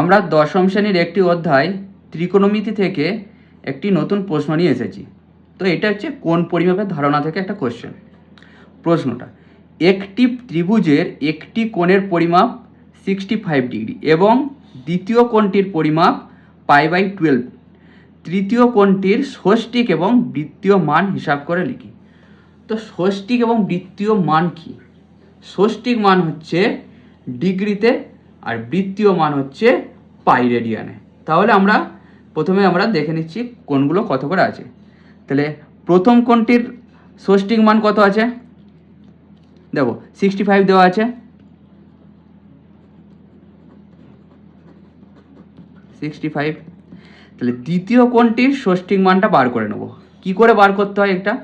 আমরা দশম শ্রেণির একটি অধ্যায় ত্রিকোণমিতি থেকে একটি নতুন প্রশ্ন নিয়ে এসেছি। তো এটা হচ্ছে কোন পরিমাপের ধারণা থেকে একটা কোশ্চেন প্রশ্নটা, একটি ত্রিভুজের একটি কোণের পরিমাপ সিক্সটি ফাইভ ডিগ্রি এবং দ্বিতীয় কোণটির পরিমাপ পাই বাই টুয়েলভ তৃতীয় কোণটির ষষ্ঠিক এবং বৃত্তীয় মান হিসাব করে লিখি। তো ষষ্ঠিক এবং বৃত্তীয় মান কি? ষষ্ঠিক মান হচ্ছে ডিগ্রিতে আর বৃত্তীয় মান হচ্ছে পাই রেডিয়ানে তাহলে আমরা প্রথমে আমরা দেখে নিচ্ছি কোনগুলো কত করে আছে। তাহলে প্রথম কোণটির ষষ্ঠিক মান কত আছে? দেখো সিক্সটি ফাইভ দেওয়া আছে। সিক্সটি ফাইভ তাহলে দ্বিতীয় কোণটির ষষ্ঠিক মানটা বার করে নেব। কি করে বার করতে হয় এটা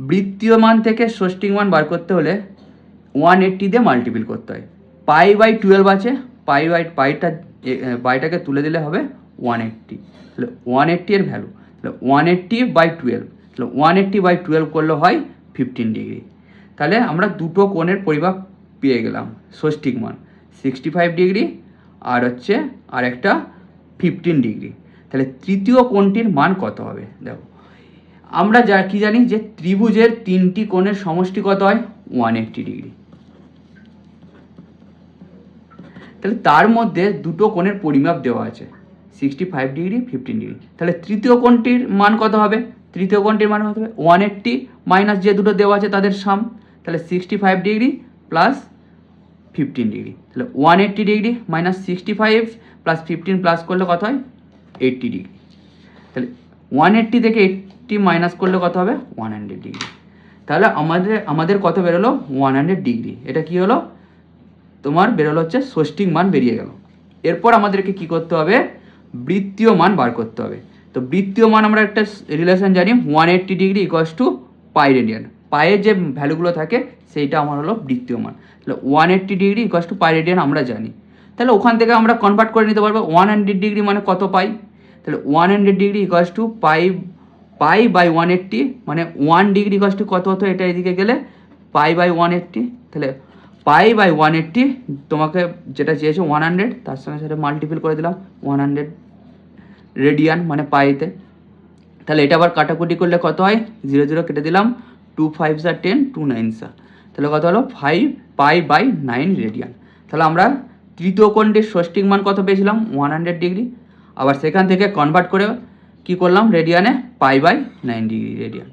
বৃত্তীয় মান থেকে ষষ্ঠিক মান বার করতে হলে ওয়ান এইট্টি দিয়ে মাল্টিপিল করতে হয়। পাই বাই টুয়েলভ আছে। পাই বাই পাইটা বাইটাকে তুলে দিলে হবে ওয়ান এইট্টি তাহলে ওয়ান এইট্টি এর ভ্যালু তাহলে ওয়ান এইট্টি বাই টুয়েলভ তাহলে ওয়ান এইট্টি বাই টুয়েলভ করলে হয় ফিফটিন ডিগ্রি তাহলে আমরা দুটো কোণের পরিমাপ পেয়ে গেলাম ষষ্ঠিক মান। সিক্সটি ফাইভ ডিগ্রি আর হচ্ছে আর একটা ফিফটিন ডিগ্রি তাহলে তৃতীয় কোণটির মান কত হবে? দেখো, আমরা যা, কি জানি যে ত্রিভুজের তিনটি কোণের সমষ্টি কত হয় ওয়ান এইট্টি ডিগ্রি তাহলে তার মধ্যে দুটো কোণের পরিমাপ দেওয়া আছে sixty five degree fifteen degree তাহলে তৃতীয় কোণটির মান কত হবে? তৃতীয় কোণটির মান কত হবে? ওয়ান এইট্টি মাইনাস যে দুটো দেওয়া আছে তাদের সাম তাহলে sixty five degree plus fifteen degree তাহলে one eighty degree minus sixty five plus fifteen plus করলে কত হয়? এইট্টি ডিগ্রি তাহলে ওয়ান এইট্টি থেকে এইট্টি মাইনাস করলে কত হবে? ওয়ান হান্ড্রেড ডিগ্রি তাহলে আমাদের আমাদের কত বেরোলো? ওয়ান হান্ড্রেড ডিগ্রি এটা কি হলো? তোমার বেরোলো হচ্ছে ষষ্ঠিক মান বেরিয়ে গেল। এরপর আমাদেরকে কি করতে হবে? বৃত্তীয় মান বার করতে হবে। তো বৃত্তীয় মান আমরা একটা রিলেশন জানি one eighty degree equals two pi radian পায়ের যে ভ্যালুগুলো থাকে, সেইটা আমার হলো বৃত্তীয় মান। তাহলে one eighty degree equals two pi radian আমরা জানি। তাহলে ওখান থেকে আমরা কনভার্ট করে নিতে পারব। ওয়ান হান্ড্রেড ডিগ্রি মানে কত পাই তাহলে one hundred degree equals to pi pi by one eighty মানে ওয়ান ডিগ্রি ইকোয়াস টু কত হতো? এটা এদিকে গেলে পাই বাই ওয়ান এইট্টি তাহলে পাই বাই ওয়ান এইট্টি, তোমাকে যেটা চেয়েছো ওয়ান হান্ড্রেড, তার সঙ্গে সাথে মাল্টিপল করে দিলাম, ওয়ান হান্ড্রেড রেডিয়ান মানে পাইতে। তাহলে এটা আবার কাটাকুটি করলে কত হয়? জিরো জিরো কেটে দিলাম, টু ফাইভ সা টেন, টু নাইন সা তাহলে কত হলো? Five pi by nine radian. তাহলে আমরা তৃতীয় কোণটির ষষ্ঠিক মান কত পেয়েছিলাম? One hundred degree. আবার সেখান থেকে কনভার্ট করে কি করলাম? রেডিয়ানে pi by nine degree radian.